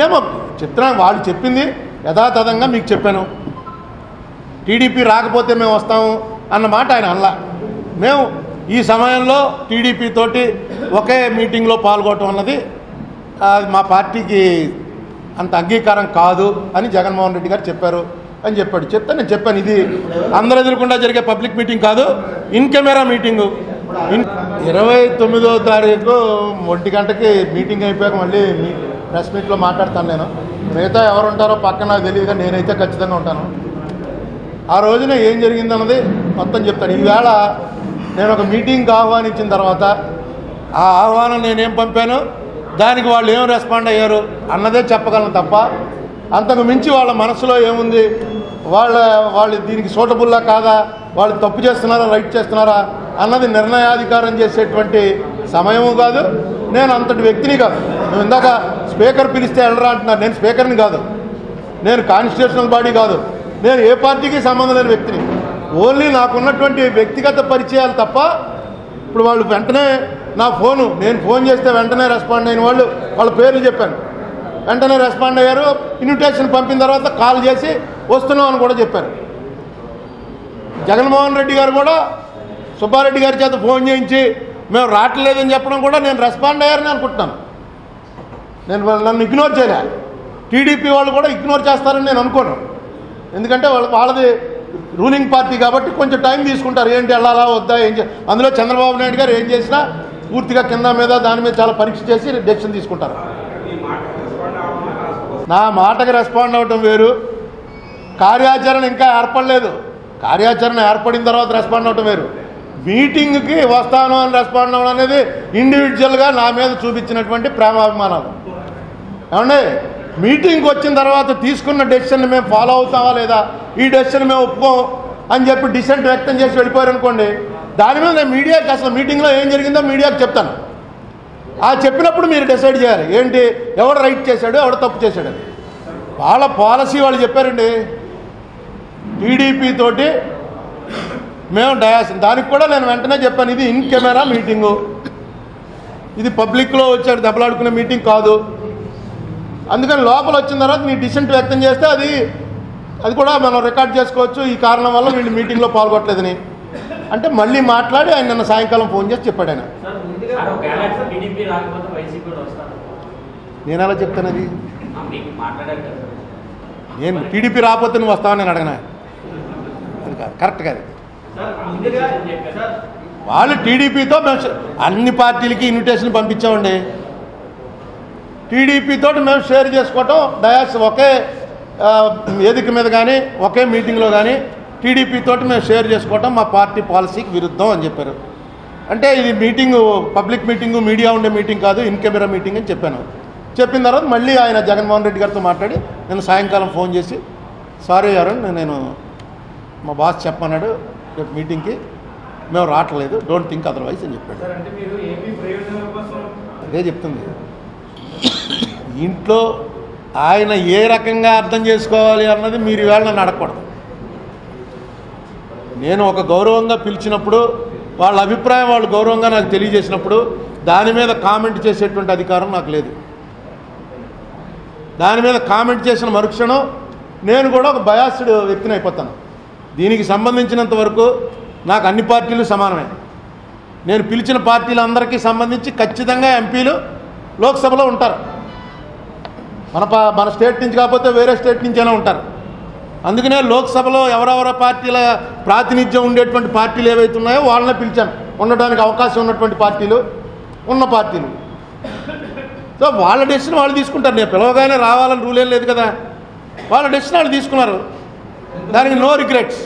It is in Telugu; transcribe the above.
ఏమో చిత్రం వాళ్ళు చెప్పింది యథాతథంగా మీకు చెప్పాను. టీడీపీ రాకపోతే మేము వస్తాము అన్నమాట ఆయన అల్లా మేము ఈ సమయంలో టీడీపీ తోటి ఒకే మీటింగ్లో పాల్గొనడం అన్నది అది మా పార్టీకి అంత అంగీకారం కాదు అని జగన్మోహన్ రెడ్డి గారు చెప్పారు అని చెప్పాడు. చెప్తే నేను చెప్పాను ఇది అందరు ఎదురకుండా జరిగే పబ్లిక్ మీటింగ్ కాదు ఇన్ కెమెరా మీటింగు. ఇన్ ఇరవై తొమ్మిదో తారీఖు ఒంటి గంటకి మీటింగ్ అయిపోయాక మళ్ళీ మీ ప్రెస్ మీట్లో మాట్లాడతాను నేను. మిగతా ఎవరు ఉంటారో పక్కన నాకు తెలియదు కానీ నేనైతే ఖచ్చితంగా ఉంటాను. ఆ రోజున ఏం జరిగిందన్నది మొత్తం చెప్తాను. ఈవేళ నేను ఒక మీటింగ్కి ఆహ్వానించిన తర్వాత ఆ ఆహ్వానం నేనేం పంపాను? దానికి వాళ్ళు ఏం రెస్పాండ్ అయ్యారు అన్నదే చెప్పగలను తప్ప అంతకు మించి వాళ్ళ మనసులో ఏముంది? వాళ్ళ వాళ్ళు దీనికి సూటబుల్లా కాదా? వాళ్ళు తప్పు చేస్తున్నారా? రైట్ చేస్తున్నారా? అన్నది నిర్ణయాధికారం చేసేటువంటి సమయము కాదు. నేను అంతటి వ్యక్తిని కాదు. నువ్వు ఇందాక స్పీకర్ పిలిస్తే వెళ్ళరా అంటున్నారు. నేను స్పీకర్ని కాదు. నేను కాన్స్టిట్యూషనల్ బాడీ కాదు. నేను ఏ పార్టీకి సంబంధం లేని వ్యక్తిని. ఓన్లీ నాకున్నటువంటి వ్యక్తిగత పరిచయాలు తప్ప ఇప్పుడు వాళ్ళు వెంటనే నా ఫోను నేను ఫోన్ చేస్తే వెంటనే రెస్పాండ్ అయిన వాళ్ళు వాళ్ళ పేర్లు చెప్పాను. వెంటనే రెస్పాండ్ అయ్యారు ఇన్విటేషన్ పంపిన తర్వాత కాల్ చేసి వస్తున్నాం అని కూడా చెప్పారు. జగన్మోహన్ రెడ్డి గారు కూడా సుబ్బారెడ్డి గారి చేత ఫోన్ చేయించి మేము రావట్లేదని చెప్పడం కూడా నేను రెస్పాండ్ అయ్యారని అనుకుంటున్నాను. నేను నన్ను ఇగ్నోర్ చేయలే. టీడీపీ వాళ్ళు కూడా ఇగ్నోర్ చేస్తారని నేను అనుకోను. ఎందుకంటే వాళ్ళ వాళ్ళది రూలింగ్ పార్టీ కాబట్టి కొంచెం టైం తీసుకుంటారు. ఏంటి వెళ్ళాలా వద్దా ఏం చే అందులో చంద్రబాబు నాయుడు గారు ఏం చేసినా పూర్తిగా కింద మీద దాని మీద చాలా పరీక్ష చేసి డెసిషన్ తీసుకుంటారు. నా మాటకు రెస్పాండ్ అవ్వటం వేరు. కార్యాచరణ ఇంకా ఏర్పడలేదు. కార్యాచరణ ఏర్పడిన తర్వాత రెస్పాండ్ అవ్వటం వేరు. మీటింగ్కి వస్తాను అని రెస్పాండ్ అవ్వడం అనేది ఇండివిజువల్గా నా మీద చూపించినటువంటి ప్రేమాభిమానాలు. ఏమండి? మీటింగ్కి వచ్చిన తర్వాత తీసుకున్న డెసిషన్ మేము ఫాలో అవుతామా లేదా? ఈ డెసిషన్ మేము ఒప్పుకోం అని చెప్పి డిసెంట్ వ్యక్తం చేసి వెళ్ళిపోయారు అనుకోండి దాని మీద నేను మీడియాకి అసలు మీటింగ్లో ఏం జరిగిందో మీడియాకి చెప్తాను. ఆ చెప్పినప్పుడు మీరు డిసైడ్ చేయాలి. ఏంటి? ఎవడు రైట్ చేశాడు? ఎవడు తప్పు చేశాడు వాళ్ళ పాలసీ వాళ్ళు చెప్పారండి టీడీపీ తోటి మేము డయాస్ దానికి కూడా నేను వెంటనే చెప్పాను ఇది ఇన్ కెమెరా మీటింగు ఇది పబ్లిక్లో వచ్చాడు దెబ్బలాడుకునే మీటింగ్ కాదు. అందుకని లోపల వచ్చిన తర్వాత నీ డిసెంట్ వ్యక్తం చేస్తే అది అది కూడా మనం రికార్డ్ చేసుకోవచ్చు. ఈ కారణం వల్ల వీళ్ళు మీటింగ్లో పాల్గొట్టలేదని అంటే మళ్ళీ మాట్లాడి ఆయన నిన్న సాయంకాలం ఫోన్ చేసి చెప్పాడు ఆయన. సార్ ముందుగా ఒకవేళ టీడీపీ రాకపోతే వైసీపీ కూడా వస్తారు నేను ఎలా చెప్తాను అది? నేను టీడీపీ రాకపోతే నువ్వు వస్తావని నేను అడగనా? అది కాదు కరెక్ట్ కాదు. సార్ ముందుగా సార్ వాళ్ళు టీడీపీతో అన్ని పార్టీలకి ఇన్విటేషన్ పంపించామండి. టీడీపీతో మేము షేర్ చేసుకోవటం డయాస్ ఒకే వేదిక మీద కానీ ఒకే మీటింగ్లో కానీ టీడీపీ తోటి మేము షేర్ చేసుకోవటం మా పార్టీ పాలసీకి విరుద్ధం అని చెప్పారు. అంటే ఇది మీటింగు పబ్లిక్ మీటింగు మీడియా ఉండే మీటింగ్ కాదు ఇన్ కెమెరా మీటింగ్ అని చెప్పాను. చెప్పిన తర్వాత మళ్ళీ ఆయన జగన్మోహన్ రెడ్డి గారితో మాట్లాడి నేను సాయంకాలం ఫోన్ చేసి సారీ గారు నేను మా బాస్ చెప్పన్నాడు రేపు మీటింగ్కి మేము రావట్లేదు డోంట్ థింక్ అదర్వైజ్ అని చెప్పాడు. అదే చెప్తుంది. ఇంట్లో ఆయన ఏ రకంగా అర్థం చేసుకోవాలి అన్నది మీరు ఈవేళ నన్ను అడగకూడదు. నేను ఒక గౌరవంగా పిలిచినప్పుడు వాళ్ళ అభిప్రాయం వాళ్ళు గౌరవంగా నాకు తెలియజేసినప్పుడు దాని మీద కామెంట్ చేసేటువంటి అధికారం నాకు లేదు. దాని మీద కామెంట్ చేసిన మరుక్షణం నేను కూడా ఒక బయాస్డ్ వ్యక్తిని అయిపోతాను. దీనికి సంబంధించినంత వరకు నాకు అన్ని పార్టీలు సమానమే. నేను పిలిచిన పార్టీలందరికీ సంబంధించి ఖచ్చితంగా ఎంపీలు లోక్సభలో ఉంటారు. మన పా మన స్టేట్ నుంచి కాకపోతే వేరే స్టేట్ నుంచైనా ఉంటారు. అందుకనే లోక్సభలో ఎవరెవరో పార్టీల ప్రాతినిధ్యం ఉండేటువంటి పార్టీలు ఏవైతే ఉన్నాయో వాళ్ళనే పిలిచాను ఉండడానికి అవకాశం ఉన్నటువంటి పార్టీలు ఉన్న పార్టీలు. సో వాళ్ళ డెసిషన్ వాళ్ళు తీసుకుంటారు. నేను పిలవగానే రావాలని రూల్ ఏం లేదు కదా. వాళ్ళ డెసిషన్ వాళ్ళు తీసుకున్నారు. దానికి నో రిగ్రెట్స్.